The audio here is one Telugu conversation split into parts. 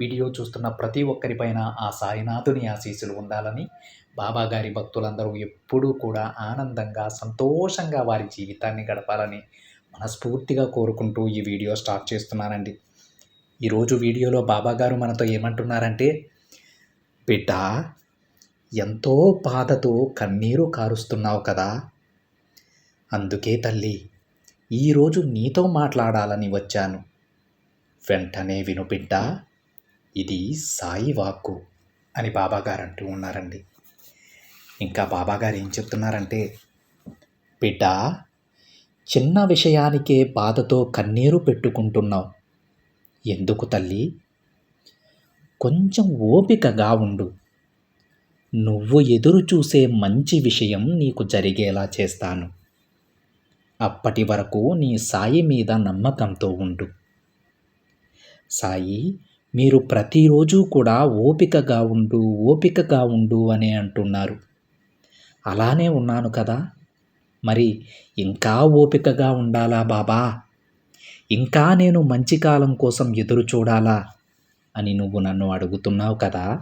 వీడియో చూస్తున్న ప్రతి ఒక్కరిపైన ఆ సాయినాథుని ఆశీస్సులు ఉండాలని బాబాగారి భక్తులందరూ ఎప్పుడూ కూడా ఆనందంగా సంతోషంగా వారి జీవితాన్ని గడపాలని మనస్ఫూర్తిగా కోరుకుంటూ ఈ వీడియో స్టార్ట్ చేస్తున్నానండి. ఈరోజు వీడియోలో బాబాగారు మనతో ఏమంటున్నారంటే బిడ్డ ఎంతో బాధతో కన్నీరు కారుస్తున్నావు కదా. అందుకే తల్లి ఈరోజు నీతో మాట్లాడాలని వచ్చాను. వెంటనే విను బిడ్డ ఇది సాయి వాక్కు అని బాబాగారు అంటూ ఉన్నారండి. ఇంకా బాబాగారు ఏం చెప్తున్నారంటే బిడ్డ చిన్న విషయానికే బాధతో కన్నీరు పెట్టుకుంటున్నావు. ఎందుకు తల్లి? కొంచెం ఓపికగా ఉండు. నువ్వు ఎదురు చూసే మంచి విషయం నీకు జరిగేలా చేస్తాను. అప్పటి వరకు నీ సాయి మీద నమ్మకంతో ఉండు. సాయి మీరు ప్రతిరోజు కూడా ఓపికగా ఉండు ఓపికగా ఉండు అని అంటున్నారు. అలానే ఉన్నాను కదా. మరి ఇంకా ఓపికగా ఉండాలా బాబా? ఇంకా నేను మంచి కాలం కోసం ఎదురు చూడాలా అని నువ్వు నన్ను అడుగుతున్నావు కదా.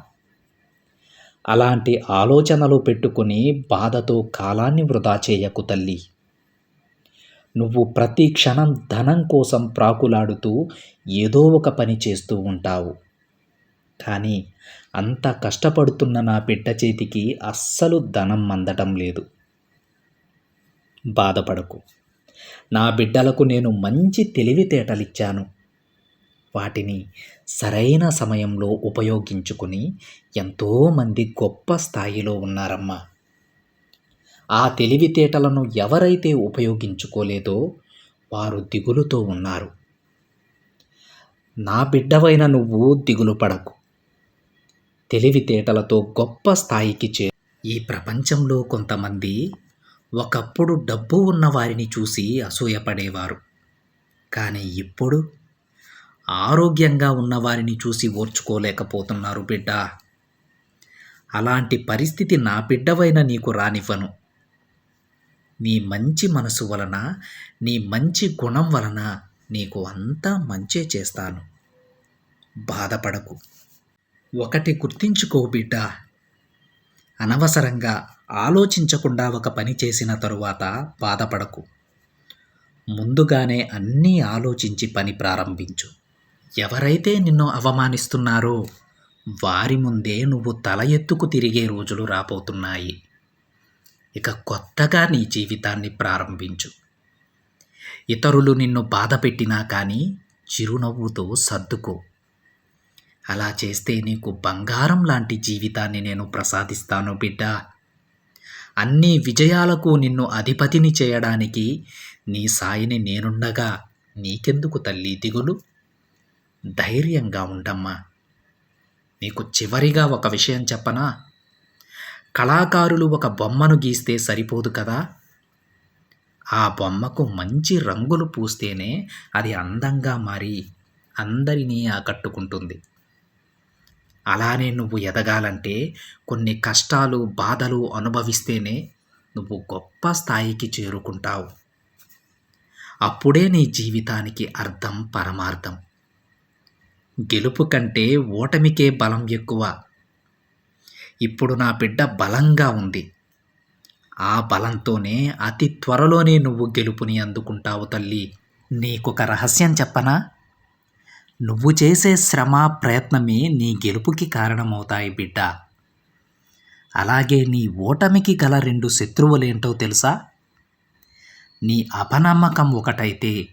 అలాంటి ఆలోచనలు పెట్టుకుని బాధతో కాలాన్ని వృధా చేయకు తల్లి. నువ్వు ప్రతి క్షణం ధనం కోసం ప్రాకులాడుతూ ఏదో ఒక పని చేస్తూ ఉంటావు. కానీ అంత కష్టపడుతున్న నా బిడ్డ చేతికి అస్సలు ధనం అందటం లేదు. బాధపడకు. నా బిడ్డలకు నేను మంచి తెలివితేటలిచ్చాను. వాటిని సరైన సమయంలో ఉపయోగించుకుని ఎంతోమంది గొప్ప స్థాయిలో ఉన్నారమ్మా. ఆ తెలివితేటలను ఎవరైతే ఉపయోగించుకోలేదో వారు దిగులుతో ఉన్నారు. నా బిడ్డవైన నువ్వు దిగులు పడకు. తెలివితేటలతో గొప్ప స్థాయికి చే ఈ ప్రపంచంలో కొంతమంది ఒకప్పుడు డబ్బు ఉన్న వారిని చూసి అసూయపడేవారు. కానీ ఇప్పుడు ఆరోగ్యంగా ఉన్నవారిని చూసి ఓర్చుకోలేకపోతున్నారు బిడ్డ. అలాంటి పరిస్థితి నా బిడ్డవైన నీకు రానివ్వను. నీ మంచి మనసు వలన నీ మంచి గుణం వలన నీకు అంతా మంచే చేస్తాను. బాధపడకు. ఒకటి గుర్తించుకో బిడ్డ. అనవసరంగా ఆలోచించకుండా ఒక పని చేసిన తరువాత బాధపడకు. ముందుగానే అన్నీ ఆలోచించి పని ప్రారంభించు. ఎవరైతే నిన్ను అవమానిస్తున్నారో వారి ముందే నువ్వు తల ఎత్తుకు తిరిగే రోజులు రాబోతున్నాయి. ఇక కొత్తగా నీ జీవితాన్ని ప్రారంభించు. ఇతరులు నిన్ను బాధ పెట్టినా కానీ చిరునవ్వుతో సర్దుకో. అలా చేస్తే నీకు బంగారం లాంటి జీవితాన్ని నేను ప్రసాదిస్తాను బిడ్డ. అన్ని విజయాలకు నిన్ను అధిపతిని చేయడానికి నీ సాయిని నేనుండగా నీకెందుకు తల్లి దిగులు? ధైర్యంగా ఉండమ్మా. నీకు చివరిగా ఒక విషయం చెప్పనా? కళాకారులు ఒక బొమ్మను గీస్తే సరిపోదు కదా? ఆ బొమ్మకు మంచి రంగులు పూస్తేనే అది అందంగా మారి అందరినీ ఆకట్టుకుంటుంది. అలానే నువ్వు ఎదగాలంటే కొన్ని కష్టాలు బాధలు అనుభవిస్తేనే నువ్వు గొప్ప స్థాయికి చేరుకుంటావు. అప్పుడే నీ జీవితానికి అర్థం పరమార్థం. గెలుపు కంటే ఓటమికే బలం ఎక్కువ. ఇప్పుడు నా బిడ్డ బలంగా ఉంది. ఆ బలంతోనే అతి త్వరలోనే నువ్వు గెలుపుని అందుకుంటావు తల్లి. నీకొక రహస్యం చెప్పనా? నువ్వు చేసే శ్రమ ప్రయత్నమే నీ గెలుపుకి కారణమవుతాయి బిడ్డ. అలాగే నీ ఓటమికి గల రెండు శత్రువులేంటో తెలుసా? నీ అపనమ్మకం ఒకటైతే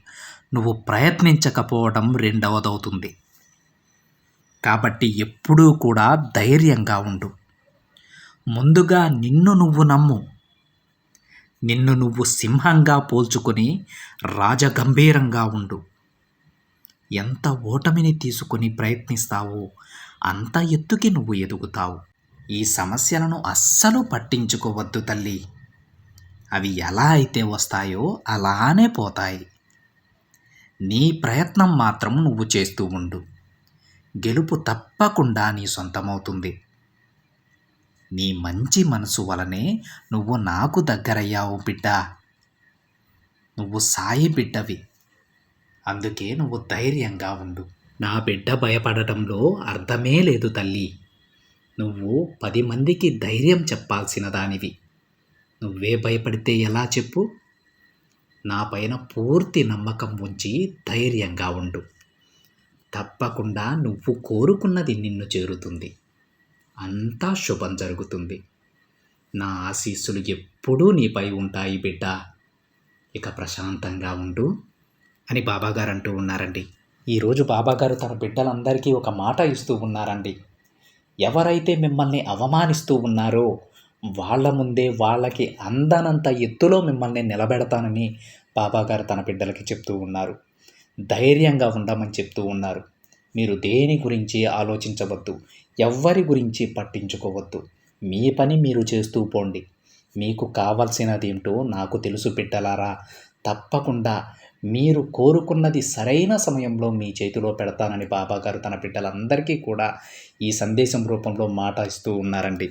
నువ్వు ప్రయత్నించకపోవడం రెండవదవుతుంది. కాబట్టి ఎప్పుడూ కూడా ధైర్యంగా ఉండు. ముందుగా నిన్ను నువ్వు నమ్ము. నిన్ను నువ్వు సింహంగా పోల్చుకొని రాజగంభీరంగా ఉండు. ఎంత ఓటమిని తీసుకొని ప్రయత్నిస్తావో అంత ఎత్తుకి నువ్వు ఎదుగుతావు. ఈ సమస్యలను అస్సలు పట్టించుకోవద్దు తల్లి. అవి ఎలా అయితే వస్తాయో అలానే పోతాయి. నీ ప్రయత్నం మాత్రం నువ్వు చేస్తూ ఉండు. గెలుపు తప్పకుండా నీ సొంతమవుతుంది. నీ మంచి మనసు వలనే నువ్వు నాకు దగ్గరయ్యావు బిడ్డ. నువ్వు సాయి బిడ్డవి. అందుకే నువ్వు ధైర్యంగా ఉండు. నా బిడ్డ భయపడటంలో అర్థమే లేదు తల్లి. నువ్వు పది మందికి ధైర్యం చెప్పాల్సిన దానివి. నువ్వే భయపడితే ఎలా చెప్పు? నా పైన పూర్తి నమ్మకం ఉంచి ధైర్యంగా ఉండు. తప్పకుండా నువ్వు కోరుకున్నది నిన్ను చేరుతుంది. అంతా శుభం జరుగుతుంది. నా ఆశీస్సులు ఎప్పుడూ నీపై ఉంటాయి బిడ్డ. ఇక ప్రశాంతంగా ఉండు అని బాబాగారు అంటూ ఉన్నారండి. ఈరోజు బాబాగారు తన బిడ్డలందరికీ ఒక మాట ఇస్తూ ఉన్నారండి. ఎవరైతే మిమ్మల్ని అవమానిస్తూ ఉన్నారో వాళ్ళ ముందే వాళ్ళకి అందనంత ఎత్తులో మిమ్మల్ని నిలబెడతానని బాబాగారు తన బిడ్డలకి చెప్తూ ఉన్నారు. ధైర్యంగా ఉండమని చెప్తూ ఉన్నారు. మీరు దేని గురించి ఆలోచించవద్దు ఎవ్వరి గురించి పట్టించుకోవద్దు. మీ పని మీరు చేస్తూ పోండి. మీకు కావలసినదేంటో నాకు తెలుసు పెట్టలారా తప్పకుండా మీరు కోరుకున్నది సరైన సమయంలో మీ చేతిలో పెడతానని బాబాగారు తన బిడ్డలందరికీ కూడా ఈ సందేశం రూపంలో మాట ఇస్తూ ఉన్నారండి.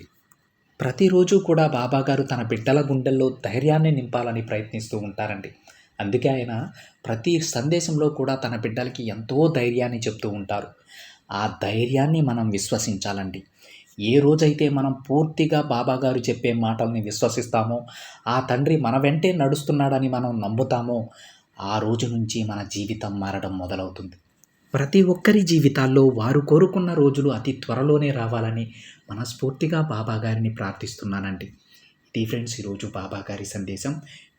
ప్రతిరోజు కూడా బాబాగారు తన బిడ్డల గుండెల్లో ధైర్యాన్ని నింపాలని ప్రయత్నిస్తూ ఉంటారండి. అందుకే ఆయన ప్రతి సందేశంలో కూడా తన బిడ్డలకి ఎంతో ధైర్యాన్ని చెప్తూ ఉంటారు. ఆ ధైర్యాన్ని మనం విశ్వసించాలండి. ఏ రోజైతే మనం పూర్తిగా బాబాగారు చెప్పే మాటల్ని విశ్వసిస్తామో ఆ తండ్రి మన వెంటే నడుస్తున్నాడని మనం నమ్ముతామో ఆ రోజు నుంచి మన జీవితం మారడం మొదలవుతుంది. ప్రతి ఒక్కరి జీవితాల్లో వారు కోరుకున్న రోజులు అతి త్వరలోనే రావాలని మనస్ఫూర్తిగా బాబాగారిని ప్రార్థిస్తున్నానండి. ఇది ఫ్రెండ్స్ ఈరోజు బాబాగారి సందేశం.